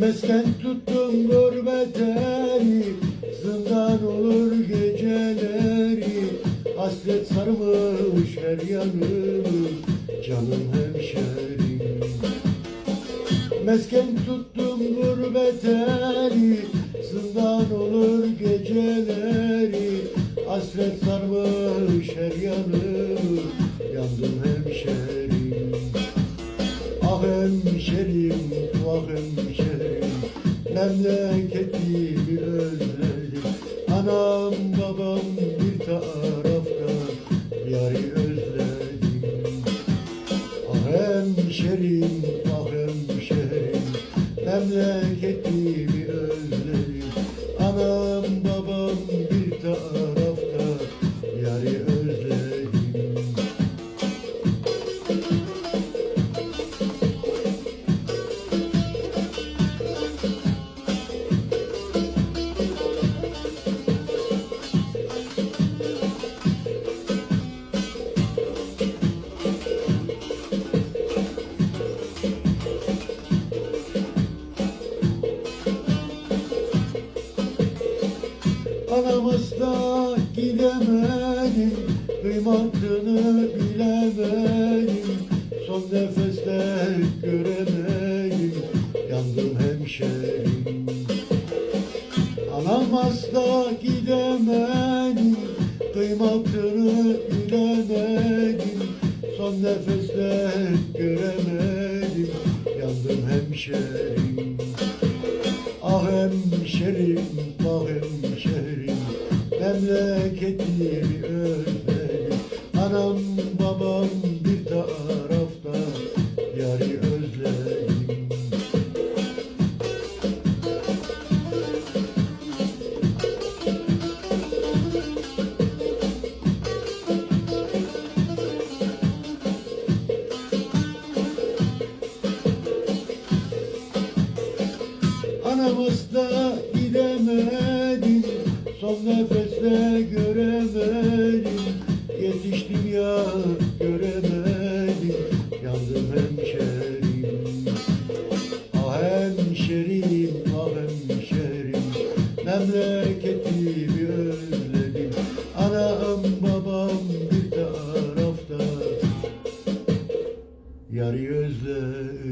Mesken tuttum gurbet eli Zindan olur geceleri. Hasret sarmış her yanımı Canım hemşerim. Mesken tuttum gurbet eli Zindan olur geceleri. Hasret sarmış her yanımı Yandım hemşerim. Ah hemşerim, ah hemşerim Memleketimi özledim Anam babam bir tarafta Yari özledim Ah hemşerim, ah hemşerim Memleketimi Anamızda gidemedim Kıymatını bilemedim Son nefeste göremedim Yandım hemşerim. Anam hasta gidemedim Kıymatını bilemedim Son nefeste göremedim Yandım hemşerim, ah hemşerim Memleketimi özledim Anam babam bir tarafta Yari özledim Anamızda gidemedim Son nefeste göremedim. Yetiştim ya göremedim. Yandım hemşerim. Ah hemşerim, ah hemşerim. Memleketimi özledim. Anam babam bir tarafta. Yarı özledim